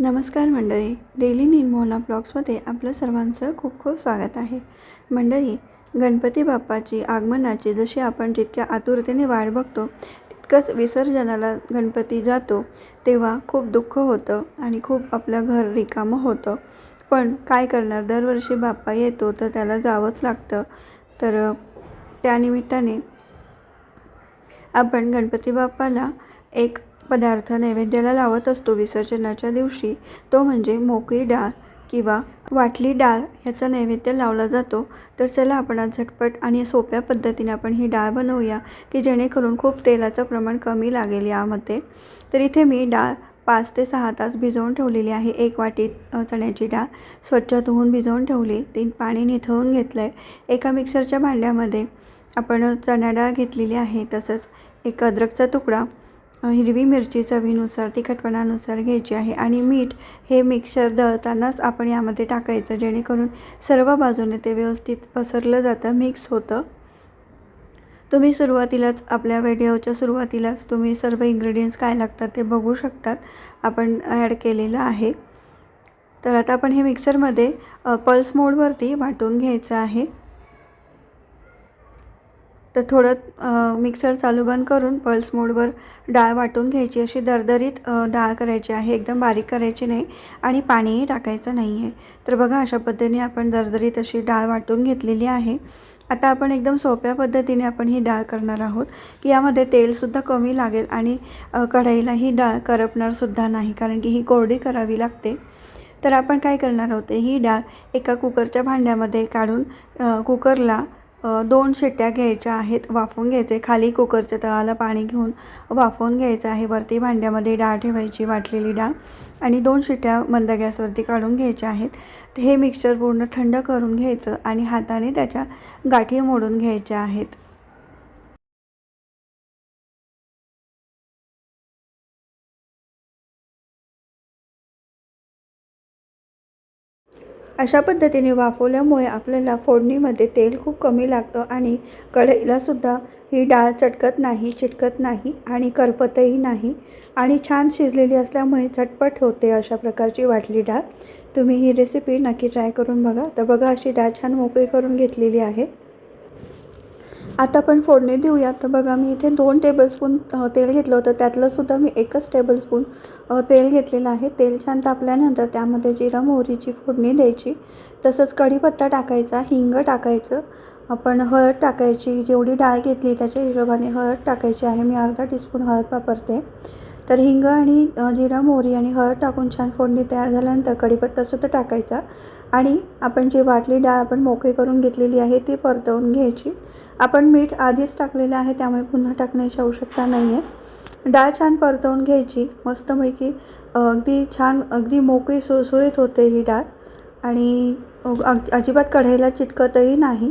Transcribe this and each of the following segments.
नमस्कार मंडळी. डेली निर्मोहना ब्लॉग्समध्ये आपलं सर्वांचं खूप खूप स्वागत आहे. मंडळी गणपती बाप्पाची आगमनाची जशी आपण जितक्या आतुरतेने वाट बघतो तितकंच विसर्जनाला गणपती जातो तेव्हा खूप दुःख होतं आणि खूप आपलं घर रिकामं होतं. पण काय करणार? दरवर्षी बाप्पा येतो तर त्याला जावंच लागतं. तर त्यानिमित्ताने आपण गणपती बाप्पाला एक पदार्थ नैवेद्याला लावत असतो. विसर्जनाच्या दिवशी तो म्हणजे मोकळी डाळ किंवा वाटली डाळ ह्याचा नैवेद्य लावला जातो. तर चला आपण आज झटपट आणि सोप्या पद्धतीने आपण ही डाळ बनवूया की जेणेकरून खूप तेलाचं प्रमाण कमी लागेल यामध्ये. तर इथे मी डाळ पाच ते सहा तास भिजवून ठेवलेली आहे. एक वाटी चण्याची डाळ स्वच्छ धुवून भिजवून ठेवली. ती पाणी निथळून घेतलं आहे एका मिक्सरच्या भांड्यामध्ये आपण चणा डाळ घेतलेली आहे. तसंच एक अद्रकचा तुकडा हिरवी मिरची चवीनुसार तिखटपणानुसार घ्यायची आहे आणि मीठ हे मिक्सर दळतानाच आपण यामध्ये टाकायचं जेणेकरून सर्व बाजूने ते व्यवस्थित पसरलं जातं मिक्स होतं. तुम्ही सुरुवातीलाच आपल्या व्हिडिओच्या सुरुवातीलाच तुम्ही सर्व इन्ग्रेडियंट्स काय लागतात ते बघू शकतात. आपण ॲड केलेलं आहे. तर आता आपण हे मिक्सरमध्ये पल्स मोडवरती वाटून घ्यायचं आहे. तर थोडं मिक्सर चालू बंद करून पल्स मोडवर डाळ वाटून घ्यायची. अशी दरदरीत डाळ करायची आहे. एकदम बारीक करायची नाही आणि पाणीही टाकायचं नाही आहे तर बघा अशा पद्धतीने आपण दरदरीत अशी डाळ वाटून घेतलेली आहे. आता आपण एकदम सोप्या पद्धतीने आपण ही डाळ करणार आहोत. की यामध्ये तेलसुद्धा कमी लागेल आणि अ, कढईला ही डाळ करपणारसुद्धा नाही कारण की ही कोरडी करावी लागते. तर आपण काय करणार आहोत ही डाळ एका कुकरच्या भांड्यामध्ये काढून कुकरला दोन शिट्ट्या घ्यायच्या आहेत वाफवून घ्यायचे. खाली कुकरच्या तळाला पाणी घेऊन वाफवून घ्यायचं आहे. वरती भांड्यामध्ये डाळ ठेवायची वाटलेली डाळ. आणि दोन शिट्ट्या मंद गॅसवरती काढून घ्यायच्या आहेत. हे मिक्सचर पूर्ण थंड करून घ्यायचं आणि हाताने त्याच्या गाठी मोडून घ्यायच्या आहेत. अशा पद्धतीने वाफवल्यामुळे आपल्याला फोडणीमध्ये तेल खूप कमी लागतं आणि कढईलासुद्धा ही डाळ चटकत नाही चिटकत नाही आणि करपतही नाही आणि छान शिजलेली असल्यामुळे झटपट होते अशा प्रकारची वाटली डाळ. तुम्ही ही रेसिपी नक्की ट्राय करून बघा. तर बघा अशी डाळ छान मोकळी करून घेतलेली आहे. आता आपण फोडणी देऊया. तर बघा मी इथे दोन टेबलस्पून तेल घेतलं होतं. त्यातलंसुद्धा मी एकच टेबलस्पून तेल घेतलेलं आहे. तेल छान तापल्यानंतर त्यामध्ये जिरा मोहरीची फोडणी द्यायची. तसंच कढीपत्ता टाकायचा हिंग टाकायचं. आपण हळद टाकायची जेवढी डाळ घेतली त्याच्या हिशोबाने हळद टाकायची आहे. मी अर्धा टीस्पून हळद वापरते. तर हिंग आणि जिरा मोहरी आणि हळद टाकून छान फोडणी तयार झाल्यानंतर कढीपत्तासुद्धा टाकायचा. आणि आपण जी वाटली डाळ आपण मोकळी करून घेतलेली आहे ती परतवून घ्यायची. आपण मीठ आधीच टाकलेलं आहे त्यामुळे पुन्हा टाकण्याची आवश्यकता नाही आहे डाळ छान परतवून घ्यायची. मस्तपैकी अगदी छान अगदी मोकळी सुळसुळीत होते ही डाळ. आणि अग अजिबात कढईला चिटकतही नाही.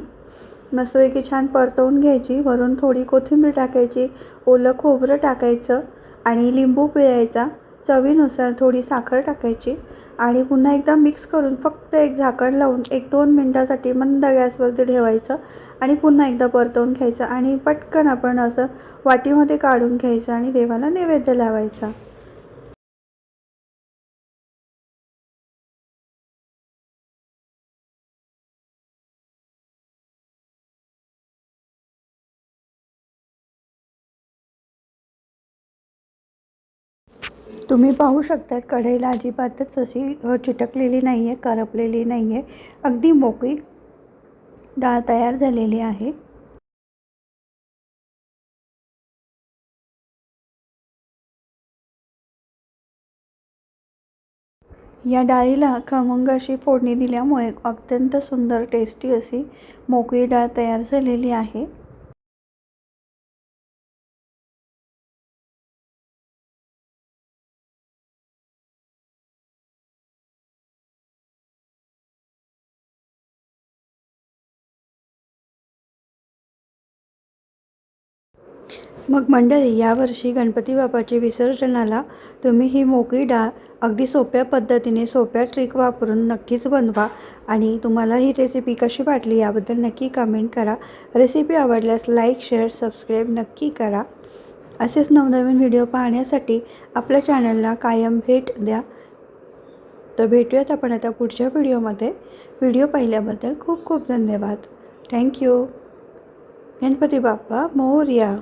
मस्तपैकी छान परतवून घ्यायची. वरून थोडी कोथिंबीर टाकायची ओलं खोबरं टाकायचं आणि लिंबू पिळायचा. चवीनुसार थोडी साखर टाकायची आणि पुन्हा एकदा मिक्स करून फक्त एक झाकण लावून एक दोन मिनटासाठी मंद गॅसवरती ठेवायचं आणि पुन्हा एकदा परतवून घ्यायचं आणि पटकन आपण असं वाटीमध्ये काढून घ्यायचं आणि देवाला नैवेद्य लावायचा. तुम्ही पाहू शकतात कढईला अजिबातच अशी चिटकलेली नाही आहे करपलेली नाही आहे अगदी मोकळी डाळ तयार झालेली आहे. या डाळीला खमंग अशी फोडणी दिल्यामुळे अत्यंत सुंदर टेस्टी अशी मोकळी डाळ तयार झालेली आहे. मग मंडळी यावर्षी गणपती बाप्पाच्या विसर्जनाला तुम्ही ही मोकळी डाळ अगदी सोप्या पद्धतीने सोप्या ट्रिक वापरून नक्कीच बनवा आणि तुम्हाला ही रेसिपी कशी वाटली याबद्दल नक्की कमेंट करा. रेसिपी आवडल्यास लाईक शेअर सबस्क्राईब नक्की करा. असेच नवनवीन व्हिडिओ पाहण्यासाठी आपल्या चॅनलला कायम भेट द्या. तर भेटूयात आपण आता पुढच्या व्हिडिओमध्ये व्हिडिओ पाहिल्याबद्दल खूप खूप धन्यवाद. Thank you Ganpati Bappa Morya.